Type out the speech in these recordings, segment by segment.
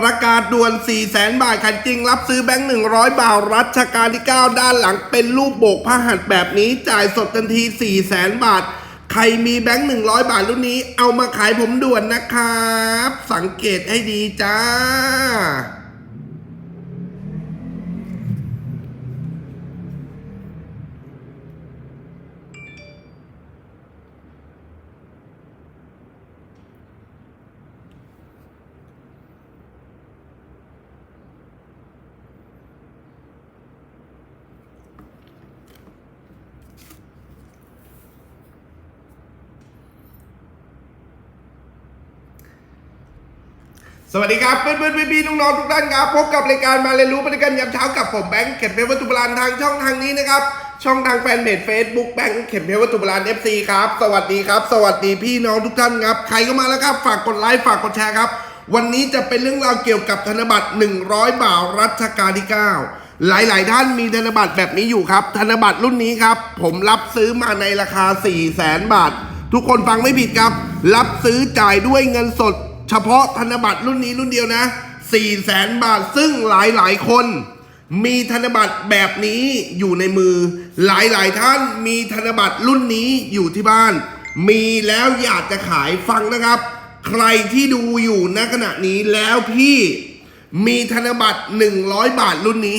ประกาศด่วน 4 0 0แสนบาทคันจริง รับซื้อแบงค์ 100 บาท รัชกาลที่ 9 ด้านหลังเป็นรูปโบกผ้าหัดแบบนี้ จ่ายสดทันที 4 0 0แสนบาท ใครมีแบงค์ 100 บาทรุ่นนี้ เอามาขายผมด่วนนะครับ สังเกตให้ดีจ้า สวัสดีครับเพื่อนเพื่อนพี่พี่น้องๆทุกท่านครับพบกับรายการมาเรียนรู้ไปด้วยกันยามเช้ากับผมแบงค์เข็มเพชรวัตถุโบราณทางช่องทางนี้นะครับช่องทางแฟนเพจเฟซบุ๊กแบงค์เข็มเพชรวัตถุโบราณ FC ครับสวัสดีครับ สวัสดีพี่น้องทุกท่านครับใครก็มาแล้วครับฝากกดไลค์ฝากกดแชร์ครับ วันนี้จะเป็นเรื่องราวเกี่ยวกับธนบัตร 100 บาทรัชกาลที่ 9 หลายๆ ท่านมีธนบัตรแบบนี้อยู่ครับ ธนบัตรรุ่นนี้ครับผมรับซื้อมาในราคา 4 0 0แสนบาท ทุกคนฟังไม่ผิดครับ รับซื้อจ่ายด้วยเงินสด เฉพาะธนบัตรรุ่นนี้รุ่นเดียวนะ4 0 0แสนบาทซึ่งหลายๆคน มีธนบัตรแบบนี้อยู่ในมือ หลายๆท่านมีธนบัตรรุ่นนี้อยู่ที่บ้าน มีแล้วอยากจะขายฟังนะครับ ใครที่ดูอยู่ณขณะนี้แล้วพี่มีธนบัตร 100 บาทรุ่นนี้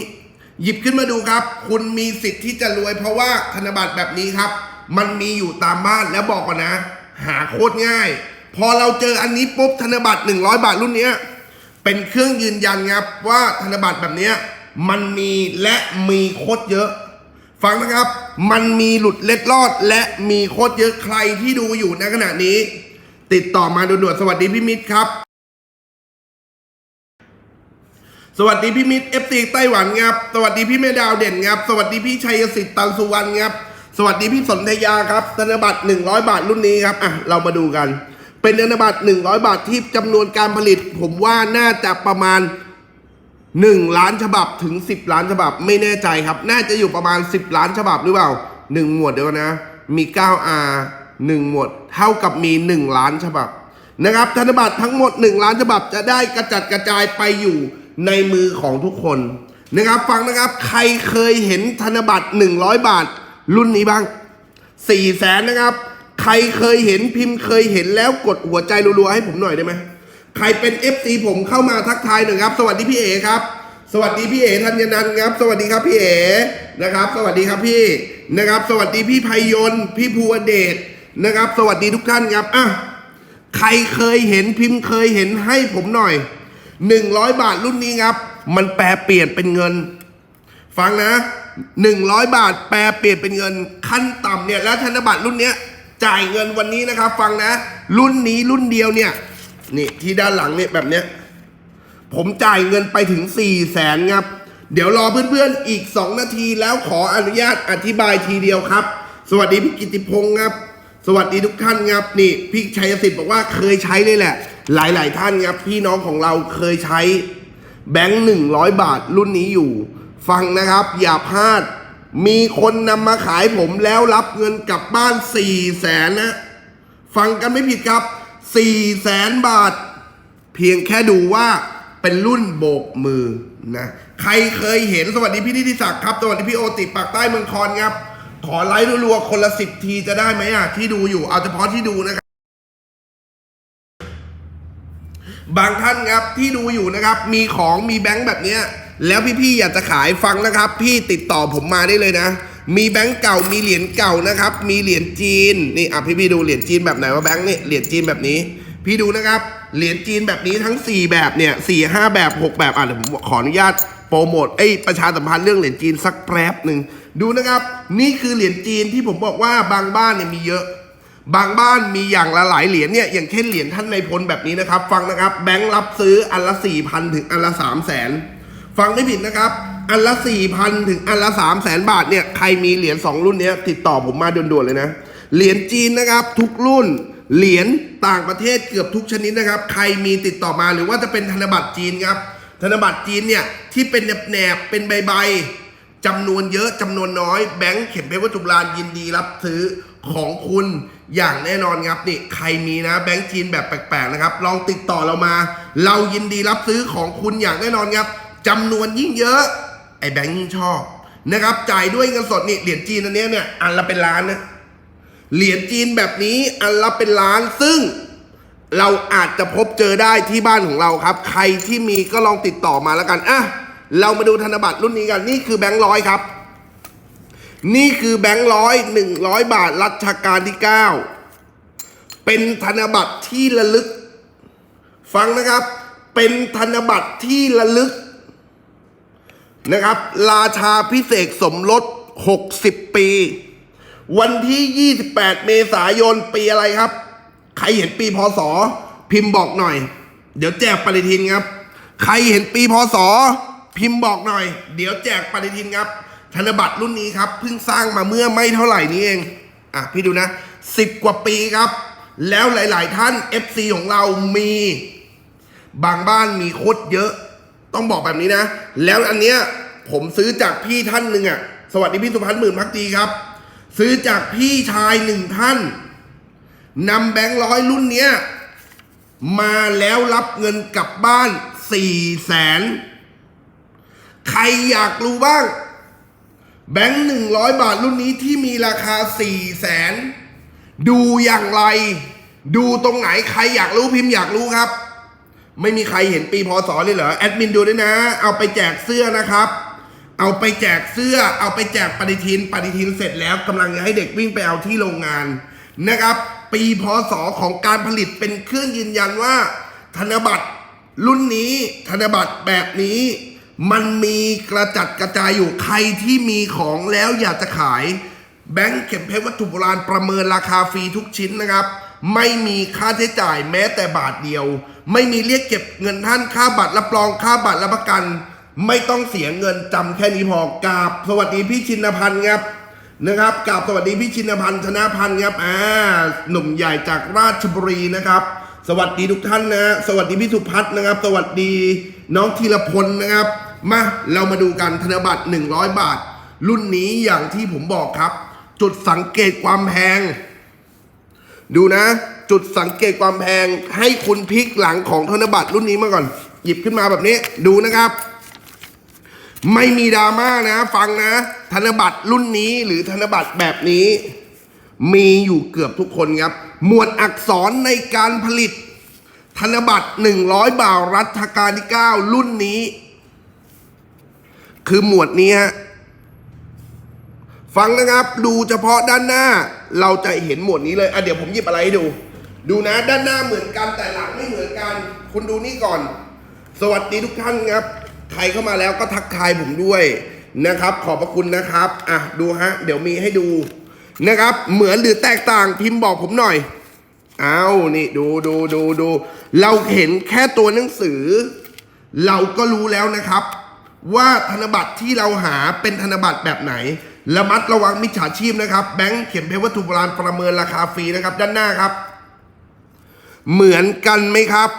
หยิบขึ้นมาดูครับ คุณมีสิทธิ์ที่จะรวยเพราะว่าธนบัตรแบบนี้ครับ มันมีอยู่ตามบ้านแล้วบอกก่อนนะ หาโคตรง่าย พอเราเจออันนี้ปุ๊บธนบัตร 100 บาทรุ่นนี้เป็นเครื่องยืนยันครับว่าธนบัตรแบบนี้มันมีและมีโคตรเยอะ ฟังนะครับ มันมีหลุดเล็ดลอด และมีโคตรเยอะใครที่ดูอยู่ในขณะนี้ ติดต่อมาด่วนๆสวัสดีพี่มิตรครับ สวัสดีพี่มิตรเอฟซีไต้หวันครับสวัสดีพี่แม่ดาวเด่นครับสวัสดีพี่ชัยสิทธิ์ตันสุวรรณครับสวัสดีพี่สนธยาครับธนบัตร100 บาทรุ่นนี้ครับอะเรามาดูกัน เป็นธนบัตร100 บาทที่จำนวนการผลิต ผมว่าน่าจะประมาณ 1 ล้านฉบับถึง 10 ล้านฉบับ ไม่แน่ใจครับ น่าจะอยู่ประมาณ 10 ล้านฉบับหรือเปล่า 1 หมวดเดียวนะ มี 9R 1 หมวด เท่ากับมี 1 ล้านฉบับนะครับ ธนบัตรทั้งหมด 1 ล้านฉบับจะได้กระจัดกระจายไปอยู่ในมือของทุกคนนะครับ ฟังนะครับ ใครเคยเห็นธนบัตร 100 บาท รุ่นนี้บ้าง4แสนนะครับ ใครเคยเห็นพิมพ์เคยเห็นแล้วกดหัวใจรัวๆให้ผมหน่อยได้ไหมใครเป็น FC ผมเข้ามาทักทายหน่อยครับ สวัสดีพี่เอครับ สวัสดีพี่เอธัญนันท์ครับ สวัสดีครับพี่เอนะครับ สวัสดีครับพี่นะครับ สวัสดีพี่ไพยนต์พี่ภูวเดชนะครับ สวัสดีทุกท่านครับอะใครเคยเห็นพิมพ์เคยเห็นให้ผมหน่อย 100 บาทรุ่นนี้ครับ มันแปลเปลี่ยนเป็นเงิน ฟังนะ 100 บาทแปลเปลี่ยนเป็นเงิน ขั้นต่ำเนี่ยแล้วธนบัตรรุ่นเนี้ย จ่ายเงินวันนี้นะครับ ฟังนะ รุ่นนี้รุ่นเดียวเนี่ย นี่ที่ด้านหลังเนี่ยแบบเนี้ย ผมจ่ายเงินไปถึง4 0 0แสนครับ เดี๋ยวรอเพื่อนๆอีก 2 นาทีแล้วขออนุญาตอธิบายทีเดียวครับ สวัสดีพี่กิติพงศ์ครับ สวัสดีทุกท่านครับนี่พี่ชัยสิทธิ์บอกว่าเคยใช้เลยแหละ หลายๆ ท่านครับพี่น้องของเราเคยใช้แบงค์หนึ่งร้อยบาทรุ่นนี้อยู่ ฟังนะครับ อย่าพลาด มีคนนำมาขายผมแล้วรับเงินกลับบ้าน4ี่แสนนะ ฟังกันไม่ผิดครับ4ี่แสนบาท เพียงแค่ดูว่าเป็นรุ่นโบกมือนะ ใครเคยเห็นสวัสดีพี่นิติศักดิ์ครับ สวัสดีพี่โอติปากใต้เมืองคอนครับ ขอไลค์รัวๆคนละสิบทีจะได้ไหมอะ ที่ดูอยู่เอาเฉพาะที่ดูนะครับ บางท่านครับที่ดูอยู่นะครับ มีของมีแบงค์แบบเนี้ย แล้วพี่ๆอยากจะขายฟังนะครับ พี่ติดต่อผมมาได้เลยนะ มีแบงค์เก่ามีเหรียญเก่านะครับ มีเหรียญจีนนี่อะพี่ๆดูเหรียญจีนแบบไหนว่าแบงค์นี่เหรียญจีนแบบนี้ พี่ดูนะครับเหรียญจีนแบบนี้ทั้ง 4 แบบเนี่ยสี่ห้าแบบ6แบบอะเดี๋ยวผมขออนุญาตโปรโมทเอ้ยประชาสัมพันธ์เรื่องเหรียญจีนสักแป๊บหนึ่งดูนะครับ นี่คือเหรียญจีนที่ผมบอกว่าบางบ้านเนี่ยมีเยอะ บางบ้านมีอย่างละหลายเหรียญเนี่ยอย่างเช่นเหรียญท่านในพลแบบนี้นะครับ ฟังนะครับ แบงค์รับซื้ออันละ4ี่พันถึงอันละ3 0 0แสน ฟังไม่ผิดนะครับ อันละ4ี่พันถึงอันละ3 0 0แสนบาทเนี่ยใครมีเหรียญ2รุ่นเนี้ยติดต่อผมมาด่วนๆเลยนะ เหรียญจีนนะครับทุกรุ่นเหรียญต่างประเทศเกือบทุกชนิดนะครับ ใครมีติดต่อมาหรือว่าจะเป็นธนบัตรจีนครับ ธนบัตรจีนเนี่ยที่เป็นแหนบๆเป็นใบๆจำนวนเยอะจำนวนน้อยแบงค์เข็มเพชรวัตถุโบราณยินดีรับซื้อของคุณอย่างแน่นอนครับนี่ใครมีนะแบงก์จีนแบบแปลกๆนะครับ ลองติดต่อเรามา เรายินดีรับซื้อของคุณอย่างแน่นอนครับ จำนวนยิ่งเยอะ ไอ้แบงก์ยิ่งชอบนะครับ จ่ายด้วยเงินสดนี่เหรียญจีนอันเนี้ยเนี่ยอันละเป็นล้านนะเหรียญจีนแบบนี้อันละเป็นล้านซึ่งเราอาจจะพบเจอได้ที่บ้านของเราครับ ใครที่มีก็ลองติดต่อมาแล้วกันอะเรามาดูธนบัตรรุ่นนี้กัน นี่คือแบงค์ร้อยครับ นี่คือแบงค์ร้อยหนึ่งร้อยบาทรัชกาลที่เก้าเป็นธนบัตรที่ระลึก ฟังนะครับ เป็นธนบัตรที่ระลึก นะครับ ราชาพิเศษสมรส 60 ปี วันที่ 28 เมษายนปีอะไรครับ ใครเห็นปีพศ พิมพ์บอกหน่อย เดี๋ยวแจกปฏิทินครับ ใครเห็นปีพศ พิมพ์บอกหน่อย เดี๋ยวแจกปฏิทินครับ ธนบัตรรุ่นนี้ครับเพิ่งสร้างมาเมื่อไม่เท่าไหร่นี้เอง อะพี่ดูนะ 10 กว่าปีครับ แล้วหลาย ๆ ท่าน FC ของเรามี บางบ้านมีโคตรเยอะ ต้องบอกแบบนี้นะ แล้วอันเนี้ยผมซื้อจากพี่ท่านหนึ่งอะ สวัสดีพี่สุพัฒน์หมื่นพักดีครับ ซื้อจากพี่ชายหนึ่งท่านนำแบงค์ร้อยรุ่นเนี้ยมาแล้วรับเงินกลับบ้านสี่แสนใครอยากรู้บ้าง แบงค์หนึ่งร้อยบาทรุ่นนี้ที่มีราคาสี่แสนดูอย่างไร ดูตรงไหนใครอยากรู้พิมพ์อยากรู้ครับ ไม่มีใครเห็นปีพศเลยเหรอแอดมินดูด้วยนะ เอาไปแจกเสื้อนะครับ เอาไปแจกเสื้อ เอาไปแจกปฏิทิน ปฏิทินเสร็จแล้วกำลังจะให้เด็กวิ่งไปเอาที่โรงงานนะครับ ปีพศของการผลิตเป็นเครื่องยืนยันว่า ธนบัตรรุ่นนี้ธนบัตรแบบนี้ มันมีกระจัดกระจายอยู่ใครที่มีของแล้วอยากจะขาย แบงก์เข็มเพชรวัตถุโบราณประเมินราคาฟรีทุกชิ้นนะครับ ไม่มีค่าใช้จ่ายแม้แต่บาทเดียว ไม่มีเรียกเก็บเงินท่านค่าบัตรรับรองค่าบัตรรับประกัน ไม่ต้องเสียเงินจำแค่นี้พอกราบ สวัสดีพี่ชินพันธ์ครับนะครับกราบสวัสดีพี่ชินพันธ์ชนะพันธ์ครับอ่าหนุ่มใหญ่จากราชบุรีนะครับ สวัสดีทุกท่านนะสวัสดีพี่สุพัฒน์นะครับ สวัสดีน้องธีรพลนะครับมาเรามาดูกันธนบัตร 100 บาท รุ่นนี้อย่างที่ผมบอกครับ จุดสังเกตความแพง ดูนะ จุดสังเกตความแพงให้คุณพลิกหลังของธนบัตรรุ่นนี้มาก่อน หยิบขึ้นมาแบบนี้ดูนะครับ ไม่มีดราม่านะ ฟังนะ ธนบัตรรุ่นนี้หรือธนบัตรแบบนี้ มีอยู่เกือบทุกคนครับ หมวดอักษรในการผลิต ธนบัตร 100 บาทรัชกาลที่ 9 รุ่นนี้ คือหมวดนี้ฮะฟังนะครับ ดูเฉพาะด้านหน้า เราจะเห็นหมวดนี้เลยอะเดี๋ยวผมหยิบอะไรให้ดู ดูนะด้านหน้าเหมือนกันแต่หลังไม่เหมือนกัน คุณดูนี่ก่อน สวัสดีทุกท่านครับ ใครเข้ามาแล้วก็ทักทายผมด้วยนะครับ ขอบพระคุณนะครับ อะดูฮะ เดี๋ยวมีให้ดูนะครับ เหมือนหรือแตกต่างพิมพ์บอกผมหน่อยเอานี่ดูดูดูดู เราเห็นแค่ตัวหนังสือ เราก็รู้แล้วนะครับ ว่าธนบัตรที่เราหาเป็นธนบัตรแบบไหนระมัดระวังมิจฉาชีพนะครับ แบงค์เข็มเพชรวัตถุโบราณประเมินราคาฟรีนะครับ ด้านหน้าครับ เหมือนกันไหมครับ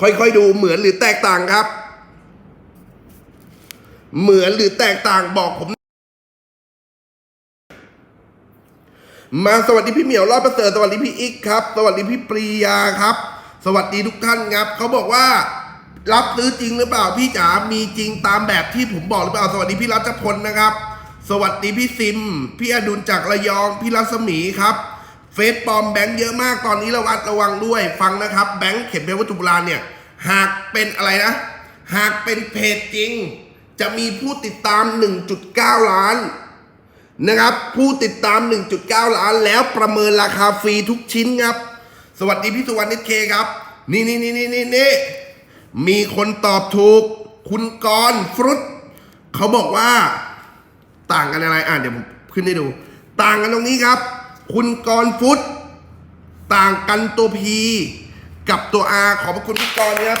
ค่อยๆดูเหมือนหรือแตกต่างครับ เหมือนหรือแตกต่างบอกผม มาสวัสดีพี่เหมียวรอดประเสริฐสวัสดีพี่อิกครับ สวัสดีพี่ปรียาครับ สวัสดีทุกท่านครับเขาบอกว่ารับซื้อจริงหรือเปล่าพี่จ๋า มีจริงตามแบบที่ผมบอกหรือเปล่า สวัสดีพี่รัชพลนะครับ สวัสดีพี่ซิม พี่อดุลจากระยอง พี่รัศมีครับ เฟซปลอมแบงค์เยอะมากตอนนี้ระวัดระวังด้วยฟังนะครับ แบงค์เข็มเพชรวัตถุโบราณเนี่ย หากเป็นอะไรนะ หากเป็นเพจจริง จะมีผู้ติดตาม 1.9 ล้านนะครับ ผู้ติดตาม 1.9 ล้านแล้วประเมินราคาฟรีทุกชิ้นครับ สวัสดีพี่สุวรรณนิตเคครับ นี่นี่นี่นี่นี่นี่มีคนตอบถูก คุณกรฟรุตเขาบอกว่า ต่างกันอะไรอะเดี๋ยวผมขึ้นให้ดู ต่างกันตรงนี้ครับ คุณกรฟุต ต่างกันตัว P กับตัว R ขอบพระคุณพี่กรณ์ครับ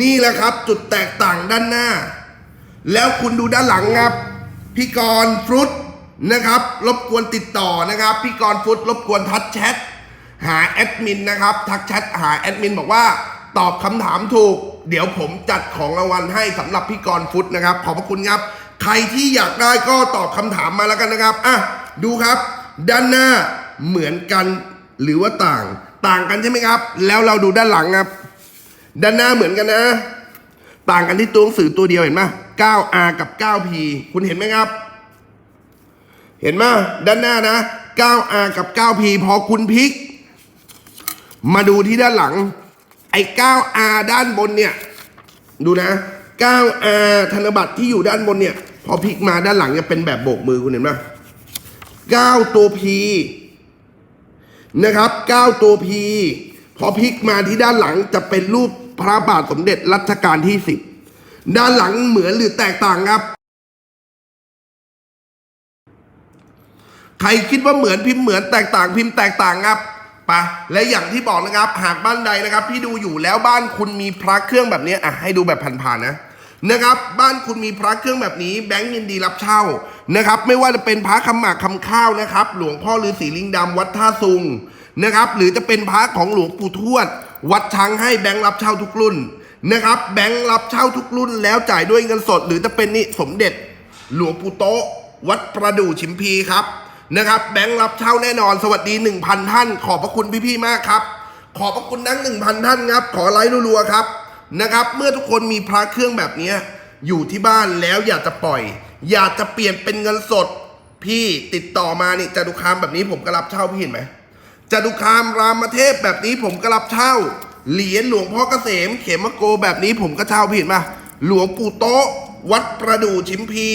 นี่แหละครับจุดแตกต่างด้านหน้า แล้วคุณดูด้านหลังครับ พี่กรณ์ฟรุตนะครับ รบกวนติดต่อนะครับ พี่กรณ์ฟรุตรบกวนทักแชทหาแอดมินนะครับ ทักแชทหาแอดมินบอกว่าตอบคำถามถูก เดี๋ยวผมจัดของรางวัลให้สำหรับพี่กรณ์ฟุตนะครับ ขอบพระคุณครับ ใครที่อยากได้ก็ตอบคำถามมาแล้วกันนะครับอะดูครับ ด้านหน้าเหมือนกันหรือว่าต่าง ต่างกันใช่ไหมครับ แล้วเราดูด้านหลังครับ ด้านหน้าเหมือนกันนะ ต่างกันที่ตัวหนังสือตัวเดียวเห็นไหม 9R กับ 9P คุณเห็นไหมครับ เห็นไหมด้านหน้านะ 9R กับ 9P พอคุณพลิก มาดูที่ด้านหลัง ไอ้ 9R ด้านบนเนี่ย ดูนะ 9R ธนบัตรที่อยู่ด้านบนเนี่ย พอพลิกมาด้านหลังจะเป็นแบบโบกมือคุณเห็นไหม 9 ตัว P นะครับ 9 ตัว P พอพลิกมาที่ด้านหลังจะเป็นรูปพระบาทสมเด็จรัชกาลที่ 10 ด้านหลังเหมือนหรือแตกต่างครับ ใครคิดว่าเหมือนพิมพ์เหมือนแตกต่างพิมพ์แตกต่างครับปะและอย่างที่บอกนะครับ หากบ้านใดนะครับ ที่ดูอยู่แล้วบ้านคุณมีพระเครื่องแบบนี้อะให้ดูแบบผ่านๆนะนะครับ บ้านคุณมีพระเครื่องแบบนี้แบงก์ยินดีรับเช่า นะครับ ไม่ว่าจะเป็นพระคำหมากคำข้าวนะครับ หลวงพ่อฤาษีลิงดำวัดท่าซุงนะครับ หรือจะเป็นพระของหลวงปู่ทวด วัดช้างให้แบงค์รับเช่าทุกรุ่นนะครับ แบงค์รับเช่าทุกรุ่น แล้วจ่ายด้วยเงินสด หรือจะเป็นนี่สมเด็จ หลวงปู่โตวัดประดู่ชิมพีครับนะครับ แบงค์รับเช่าแน่นอนสวัสดี 1,000 ท่าน ขอบพระคุณพี่ๆมากครับ ขอบพระคุณทั้ง1,000 ท่านครับ ขอไลค์รัวๆครับนะครับ เมื่อทุกคนมีพระเครื่องแบบนี้อยู่ที่บ้านแล้วอยากจะปล่อย อยากจะเปลี่ยนเป็นเงินสด พี่ติดต่อมานี่จตุคามแบบนี้ผมก็รับเช่าพี่เห็นไหมจตุคามรามเทพแบบนี้ผมก็รับเช่า เหรียญหลวงพ่อเกษม เขมโกแบบนี้ผมก็เช่าพี่เห็นปะหลวงปู่โต๊ะ วัดประดู่ชิมพี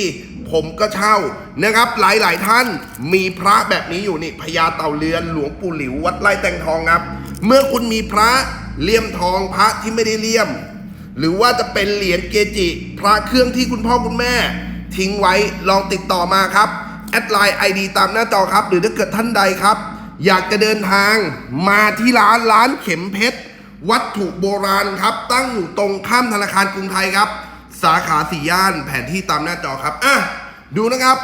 ผมก็เช่านะครับ หลายๆท่านมีพระแบบนี้อยู่นี่พญาเต่าเรือนหลวงปู่หลิว วัดไร่แตงทองครับ เมื่อคุณมีพระเลี่ยมทองพระที่ไม่ได้เลี่ยม หรือว่าจะเป็นเหรียญเกจิ พระเครื่องที่คุณพ่อคุณแม่ ทิ้งไว้ลองติดต่อมาครับ แอดไลน์ไอดีตามหน้าจอครับ หรือถ้าเกิดท่านใดครับ อยากจะเดินทางมาที่ร้านร้านเข็มเพชร วัตถุโบราณครับ ตั้งอยู่ตรงข้ามธนาคารกรุงไทยครับ สาขาสี่ย่านแผนที่ตามหน้าจอครับอะดูนะครับ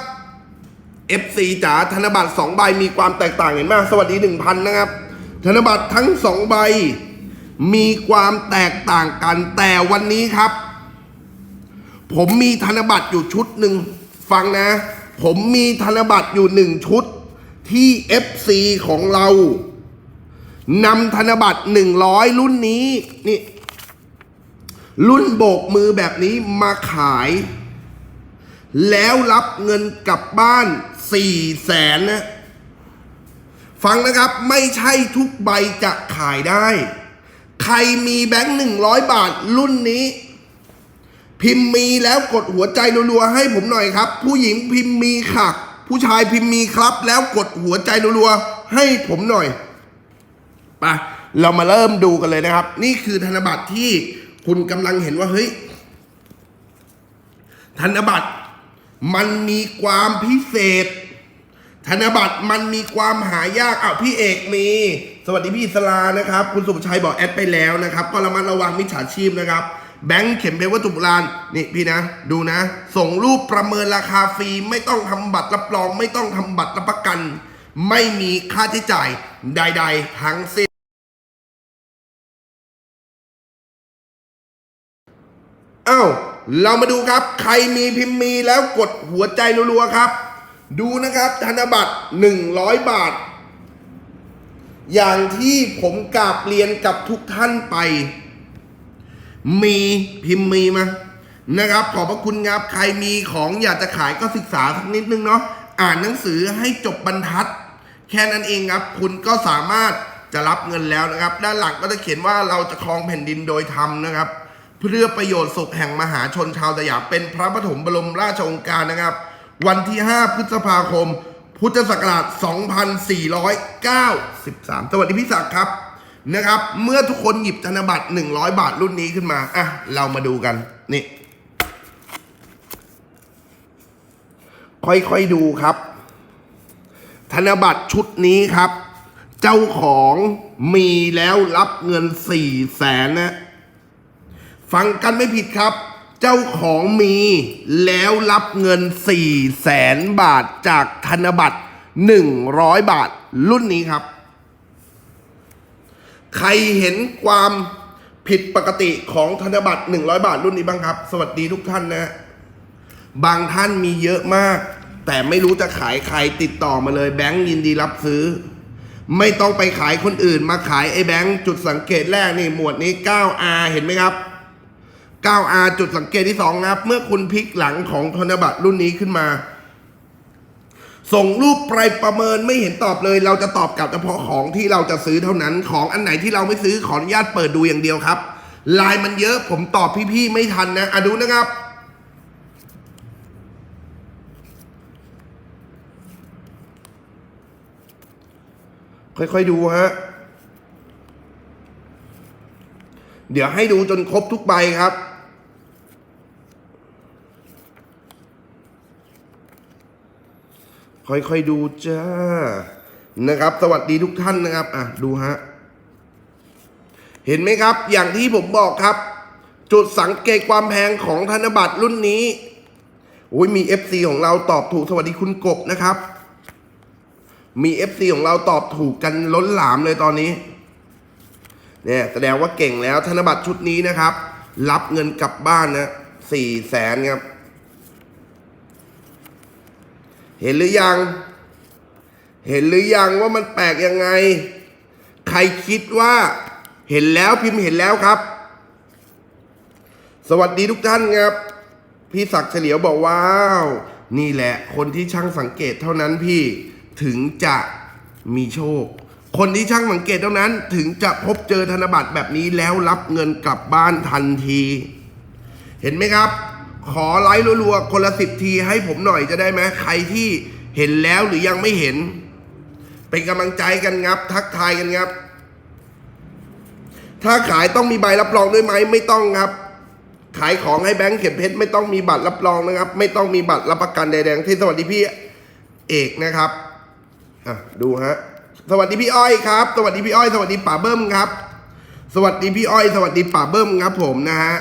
FC จ๋าธนบัตร2ใบมีความแตกต่างเห็นไหมสวัสดี 1,000 นะครับ ธนบัตรทั้ง 2 ใบ มีความแตกต่างกันแต่วันนี้ครับ ผมมีธนบัตรอยู่ชุดหนึ่งฟังนะ ผมมีธนบัตรอยู่หนึ่งชุด ที่ FC ของเรานำธนบัตร100รุ่นนี้นี่ รุ่นโบกมือแบบนี้มาขาย แล้วรับเงินกลับบ้านสี่แสนนะฟังนะครับไม่ใช่ทุกใบจะขายได้ ใครมีแบงค์หนึ่งร้อยบาทรุ่นนี้ พิมพ์มีแล้วกดหัวใจรัวๆให้ผมหน่อยครับ ผู้หญิงพิมพ์มีค่ะ ผู้ชายพิมพ์มีครับ แล้วกดหัวใจรัวๆให้ผมหน่อยไปเรามาเริ่มดูกันเลยนะครับ นี่คือธนบัตรที่คุณกำลังเห็นว่าเฮ้ยธนบัตรมันมีความพิเศษ ธนบัตรมันมีความหายากอ้าวพี่เอกมี สวัสดีพี่สลานะครับ คุณสุภชัยบอกแอดไปแล้วนะครับ ก็ระมัดระวังมิจฉาชีพนะครับ แบงค์เข็มเพชรวัตถุโบราณนี่พี่นะ ดูนะ ส่งรูปประเมินราคาฟรีไม่ต้องทำบัตรรับรอง ไม่ต้องทำบัตรรับประกัน ไม่มีค่าใช้จ่ายใด ๆ ทั้งสิ้นอ้าวเรามาดูครับ ใครมีพิมพ์มีแล้วกดหัวใจรัวๆครับ ดูนะครับธนบัตร 100 บาท อย่างที่ผมกราบเรียนกับทุกท่านไป มีพิมพ์มีมานะครับ ขอบพระคุณครับใครมีของอยากจะขายก็ศึกษาสักนิดนึงเนาะอ่านหนังสือให้จบบรรทัด แค่นั้นเองครับ คุณก็สามารถจะรับเงินแล้วนะครับ ด้านหลังก็จะเขียนว่าเราจะครองแผ่นดินโดยธรรมนะครับ เพื่อประโยชน์สุขแห่งมหาชนชาวสยามเป็นพระปฐมบรมราชองค์การนะครับ วันที่ 5 พฤษภาคม พุทธศักราช 2493 สวัสดีพี่ศักดิ์ครับ นะครับ เมื่อทุกคนหยิบธนบัตร 100 บาทรุ่นนี้ขึ้นมา อะ เรามาดูกัน นี่ ค่อยๆดูครับ ธนบัตรชุดนี้ครับ เจ้าของมีแล้วรับเงินสี่แสนนะ ฟังกันไม่ผิดครับ เจ้าของมีแล้วรับเงิน4ี่แสนบาทจากธนบัตร100 บาทรุ่นนี้ครับ ใครเห็นความผิดปกติของธนบัตร 100 บาทรุ่นนี้บ้างครับ สวัสดีทุกท่านนะ บางท่านมีเยอะมาก แต่ไม่รู้จะขายใครติดต่อมาเลยแบงค์ยินดีรับซื้อ ไม่ต้องไปขายคนอื่น มาขายไอ้แบงค์จุดสังเกตแรกนี่หมวดนี้ 9R เห็นไหมครับ 9R จุดสังเกตที่2ครับ เมื่อคุณพลิกหลังของธนบัตรรุ่นนี้ขึ้นมา ส่งรูปไปประเมินไม่เห็นตอบเลย เราจะตอบกลับเฉพาะของที่เราจะซื้อเท่านั้น ของอันไหนที่เราไม่ซื้อขออนุญาตเปิดดูอย่างเดียวครับไลายมันเยอะผมตอบพี่ๆไม่ทันนะอะดูนะครับ ค่อยๆดูฮะเดี๋ยวให้ดูจนครบทุกใบครับ ค่อยๆดูจ้านะครับ สวัสดีทุกท่านนะครับอะดูฮะเห็นไหมครับ อย่างที่ผมบอกครับ จุดสังเกตความแพงของธนบัตรรุ่นนี้โอ้ยมี FC ของเราตอบถูกสวัสดีคุณกบนะครับ มี FC ของเราตอบถูกกันล้นหลามเลยตอนนี้เนี่ยแสดงว่าเก่งแล้วธนบัตรชุดนี้นะครับ รับเงินกลับบ้านนะสี่แสนครับ เห็นหรือยัง เห็นหรือยังว่ามันแปลกยังไง ใครคิดว่า เห็นแล้วพิมพ์เห็นแล้วครับ สวัสดีทุกท่านครับ พี่ศักดิ์เฉลียวบอกว้าว นี่แหละ คนที่ช่างสังเกตเท่านั้นพี่ถึงจะมีโชค คนที่ช่างสังเกตเท่านั้น ถึงจะพบเจอธนบัตรแบบนี้แล้วรับเงินกลับบ้านทันที เห็นไหมครับ ขอไลค์รัวๆคนละสิบทีให้ผมหน่อยจะได้ไหมใครที่เห็นแล้วหรือยังไม่เห็น เป็นกำลังใจกันครับ ทักทายกันครับ ถ้าขายต้องมีใบรับรองด้วยไหมไม่ต้องครับ ขายของให้แบงค์เข็มเพชรไม่ต้องมีบัตรรับรองนะครับ ไม่ต้องมีบัตรรับประกันใดๆที่สวัสดีพี่เอกนะครับอะดูฮะสวัสดีพี่อ้อยครับ สวัสดีพี่อ้อย สวัสดีป่าเบิ้มครับ สวัสดีพี่อ้อย สวัสดีป่าเบิ้มครับ ผมนะฮะ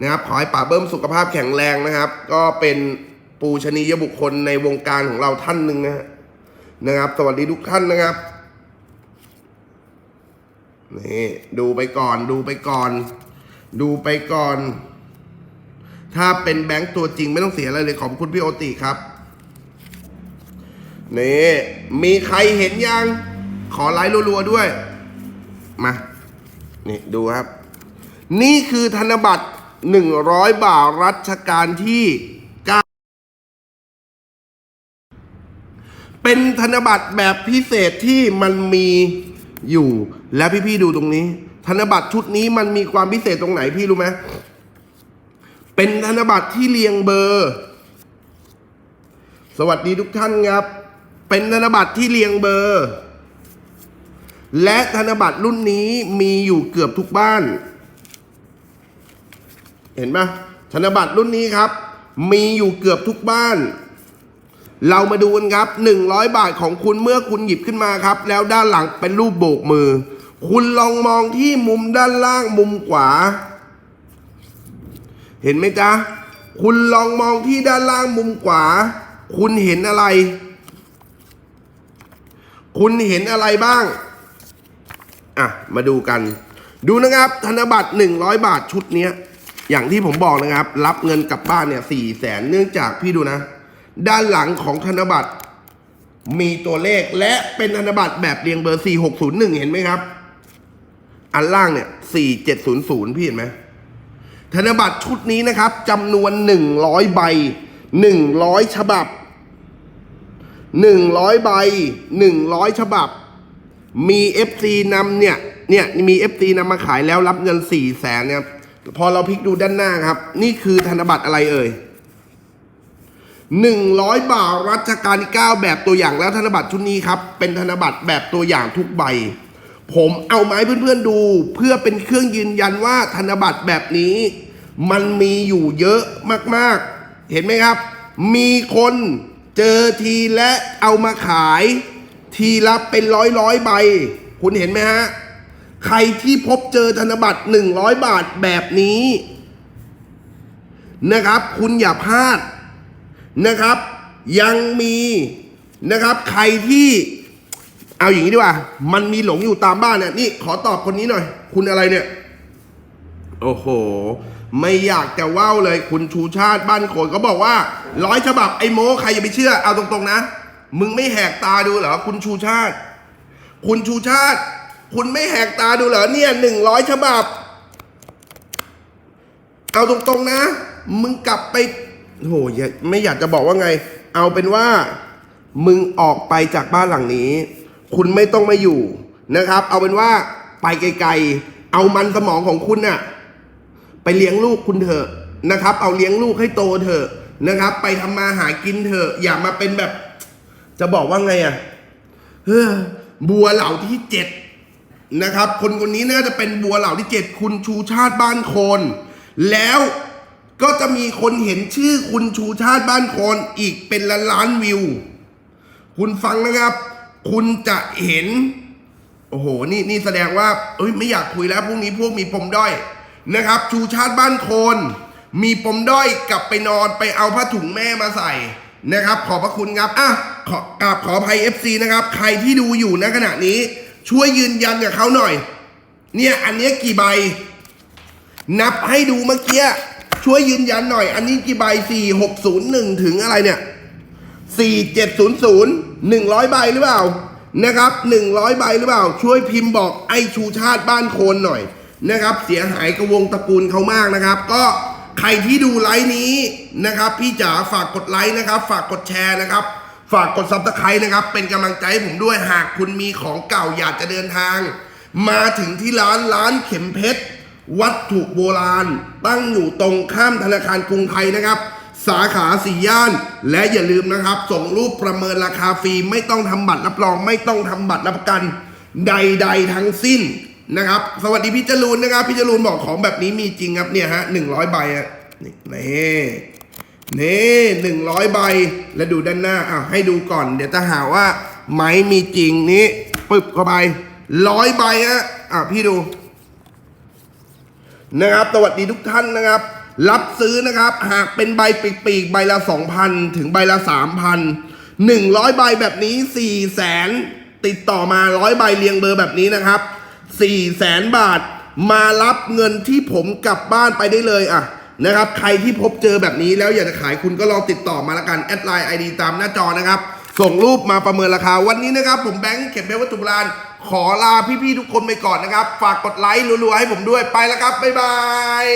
นะครับขอให้ป่าเบิ้มสุขภาพแข็งแรงนะครับ ก็เป็นปูชนียบุคคลในวงการของเราท่านหนึ่งนะฮะนะครับ สวัสดีทุกท่านนะครับนี่ดูไปก่อนดูไปก่อน ดูไปก่อน ถ้าเป็นแบงค์ตัวจริงไม่ต้องเสียอะไรเลยขอบคุณพี่โอติครับนี่มีใครเห็นยัง ขอไลค์รัวๆด้วย มา นี่ดูครับ นี่คือธนบัตร หนึ่งร้อยบาทรัชกาลที่เก้าเป็นธนบัตรแบบพิเศษที่มันมีอยู่ แล้วพี่ๆดูตรงนี้ ธนบัตรชุดนี้มันมีความพิเศษตรงไหนพี่รู้ไหมเป็นธนบัตรที่เรียงเบอร์ สวัสดีทุกท่านครับ เป็นธนบัตรที่เรียงเบอร์ และธนบัตรรุ่นนี้มีอยู่เกือบทุกบ้าน เห็นปะธนบัตรรุ่นนี้ครับ มีอยู่เกือบทุกบ้าน เรามาดูกันครับ 100 บาทของคุณเมื่อคุณหยิบขึ้นมาครับ แล้วด้านหลังเป็นรูปโบกมือ คุณลองมองที่มุมด้านล่างมุมขวา เห็นไหมจ๊ะ คุณลองมองที่ด้านล่างมุมขวา คุณเห็นอะไร คุณเห็นอะไรบ้าง อะ มาดูกัน ดูนะครับ ธนบัตร100 บาทชุดเนี้ย อย่างที่ผมบอกนะครับ รับเงินกลับบ้านเนี่ยสี่แสนเนื่องจากพี่ดูนะ ด้านหลังของธนบัตร มีตัวเลขและเป็นธนบัตรแบบเรียงเบอร์4601เห็นไหมครับ อันล่างเนี่ย4700พี่เห็นไหมธนบัตรชุดนี้นะครับจำนวน100ใบ100ฉบับ100ใบ100ฉบับ มี FC นำเนี่ยเนี่ยมี FC นำมาขายแล้วรับเงิน4 0 0แสนเนี่ย พอเราพลิกดูด้านหน้าครับ นี่คือธนบัตรอะไรเอ่ย100บาทรัชกาลที่9แบบตัวอย่างแล้วธนบัตรชุดนี้ครับ เป็นธนบัตรแบบตัวอย่างทุกใบ ผมเอาไม้เพื่อนๆดู เพื่อเป็นเครื่องยืนยันว่าธนบัตรแบบนี้ มันมีอยู่เยอะมากๆ เห็นไหมครับ มีคนเจอทีและเอามาขาย ทีละเป็นร้อยร้อยใบ คุณเห็นไหมฮะ ใครที่พบเจอธนบัตร 100 บาทแบบนี้ นะครับ คุณอย่าพลาดนะครับ ยังมีนะครับ ใครที่เอาอย่างนี้ดีกว่า มันมีหลงอยู่ตามบ้านเนี่ยนี่ขอตอบคนนี้หน่อย คุณอะไรเนี่ย โอ้โห ไม่อยากจะว่าวเลย คุณชูชาติบ้านโขนเขาบอกว่าร้อยฉบับไอ้โมใครจะไปเชื่อเอาตรงๆนะ มึงไม่แหกตาดูเหรอคุณชูชาติ คุณชูชาติ คุณไม่แหกตาดูเหรอเนี่ยหนึ่งร้อยฉบับ เอาตรงๆนะ มึงกลับไปโหยไม่อยากจะบอกว่าไง เอาเป็นว่า มึงออกไปจากบ้านหลังนี้ คุณไม่ต้องมาอยู่นะครับ เอาเป็นว่าไปไกลๆ เอามันสมองของคุณน่ะ ไปเลี้ยงลูกคุณเถอะนะครับ เอาเลี้ยงลูกให้โตเถอะนะครับ ไปทำมาหากินเถอะ อย่ามาเป็นแบบ จะบอกว่าไงอะเฮ้อบัวเหล่าที่เจ็ด นะครับ คนคนนี้น่าจะเป็นบัวเหล่าที่เจ็ดคุณชูชาติบ้านโคน แล้วก็จะมีคนเห็นชื่อคุณชูชาติบ้านโคนอีกเป็นล้านล้านวิว คุณฟังนะครับ คุณจะเห็น โอ้โห นี่นี่แสดงว่าเอ้ยไม่อยากคุยแล้วพวกนี้พวกมีปมด้อยนะครับ ชูชาติบ้านโคน มีปมด้อยกลับไปนอนไปเอาผ้าถุงแม่มาใส่นะครับ ขอบพระคุณครับอะขอกราบขออภัย FC นะครับ ใครที่ดูอยู่ณขณะนี้ ช่วยยืนยันกับเขาหน่อย เนี่ยอันนี้กี่ใบ นับให้ดูเมื่อกี้ช่วยยืนยันหน่อย อันนี้กี่ใบสี่หกศูนย์หนึ่งถึงอะไรเนี่ยสี่เจ็ดศูนย์ศูนย์หนึ่งร้อยใบหรือเปล่านะครับหนึ่งร้อยใบหรือเปล่า ช่วยพิมพ์บอกไอชูชาติบ้านโคนหน่อยนะครับ เสียหายกับวงตระกูลเขามากนะครับ ก็ใครที่ดูไลฟ์นี้นะครับ พี่จ๋าฝากกดไลค์นะครับ ฝากกดแชร์นะครับ ฝากกดซับสไครต์นะครับ เป็นกำลังใจให้ผมด้วยหากคุณมีของเก่าอยากจะเดินทาง มาถึงที่ร้านร้านเข็มเพชร วัตถุโบราณ ตั้งอยู่ตรงข้ามธนาคารกรุงไทยนะครับ สาขาสี่ย่าน และอย่าลืมนะครับ ส่งรูปประเมินราคาฟรีไม่ต้องทำบัตรรับรอง ไม่ต้องทำบัตรรับประกัน ใด ๆ ทั้งสิ้นนะครับ สวัสดีพี่จรูนนะครับ พี่จรูนบอกของแบบนี้มีจริงครับเนี่ยฮะหนึ่งร้อยใบอะนี่ นี่หนึ่งร้อยใบ แล้วดูด้านหน้าอะให้ดูก่อน เดี๋ยวจะหาว่า ไม้มีจริงนี้ปึ๊บเข้าไปร้อยใบฮะอะพี่ดู นะครับ สวัสดีทุกท่านนะครับ รับซื้อนะครับ หากเป็นใบปีกๆใบละ2,000ถึงใบละ3,000 100ใบแบบนี้4 0 0แสนติดต่อมาร้อยใบเรียงเบอร์แบบนี้นะครับ4 0 0แสนบาท มารับเงินที่ผมกลับบ้านไปได้เลยอะ นะครับใครที่พบเจอแบบนี้แล้วอยากจะขายคุณก็ลองติดต่อมาละกันแอดไลน์ไอดีตามหน้าจอนะครับ ส่งรูปมาประเมินราคา วันนี้นะครับ ผมแบงค์เข็มเพชรวัตถุโบราณขอลาพี่ๆทุกคนไปก่อนนะครับ ฝากกดไลค์รัวๆให้ผมด้วยไปแล้วครับบ๊ายบาย